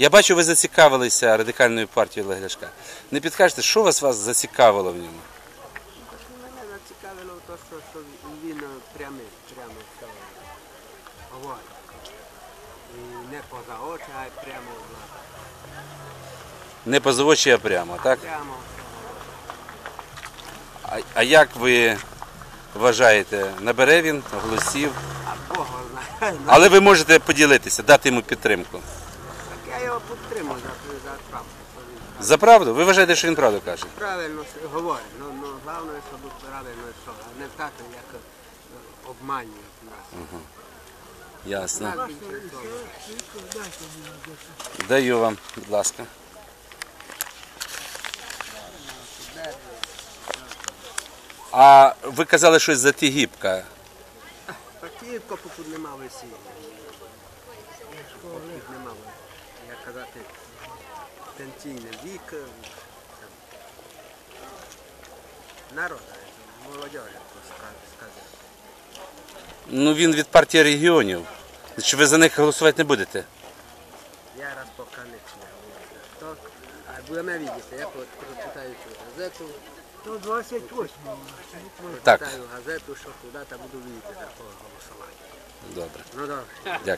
Я бачу, ви зацікавилися радикальною партією Олега Ляшка. Не підкажете, що вас вас зацікавило в ньому? Мене зацікавило те, що, що він прямо, прямо все говорить. І не поза очі, а прямо в лоб. Не позовочі, а прямо, так? Прямо. А, а як ви вважаєте, набере він голосів? А Бог знає. Але ви можете поділитися, дати йому підтримку. Його підтримую за, за правду. За правду? Ви вважаєте, що він правду каже? Правильно говорить. Ну, ну, головне, щоб правильно йшов, а не так, як е, обманюють нас. Ясно. Так. Даю вам, будь ласка. А ви казали щось за Тігіпка. Такі поки нема весілля. Казати, пенсійний вік. е, там, як то сказати. Ну він від партії регіонів. Чи ви за них голосувати не будете? Я раз поки не. То, а будемо видіти, я прочитаю цю газету, То 28 Так, читаю газету, що куди, та буду видіти за кого голосувати. добре. Ну добре. Дякую.